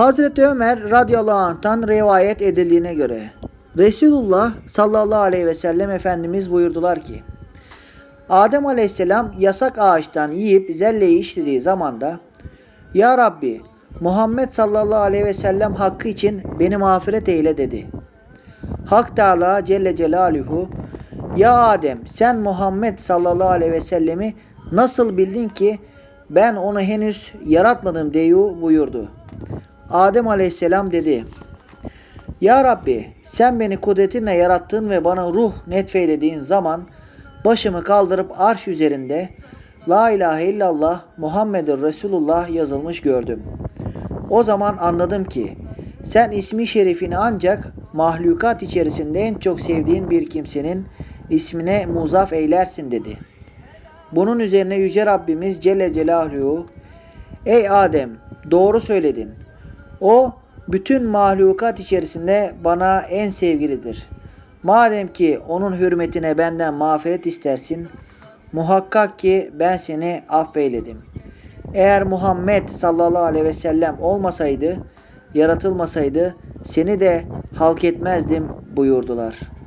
Hazreti Ömer radıyallahu anh'tan rivayet edildiğine göre Resulullah sallallahu aleyhi ve sellem Efendimiz buyurdular ki Adem aleyhisselam yasak ağaçtan yiyip zelleyi işlediği zamanda Ya Rabbi Muhammed sallallahu aleyhi ve sellem hakkı için beni mağfiret eyle dedi. Hak Teala Celle Celaluhu Ya Adem sen Muhammed sallallahu aleyhi ve sellemi nasıl bildin ki ben onu henüz yaratmadım deyu buyurdu. Adem aleyhisselam dedi. Ya Rabbi sen beni kudretinle yarattın ve bana ruh netfeylediğin zaman başımı kaldırıp arş üzerinde La ilahe illallah Muhammedur Resulullah yazılmış gördüm. O zaman anladım ki sen ismi şerifini ancak mahlukat içerisinde en çok sevdiğin bir kimsenin ismine muzaf eylersin dedi. Bunun üzerine Yüce Rabbimiz Celle Celaluhu Ey Adem doğru söyledin. O bütün mahlukat içerisinde bana en sevgilidir. Madem ki onun hürmetine benden mağfiret istersin, muhakkak ki ben seni affeyledim. Eğer Muhammed sallallahu aleyhi ve sellem olmasaydı, yaratılmasaydı seni de halk etmezdim buyurdular.''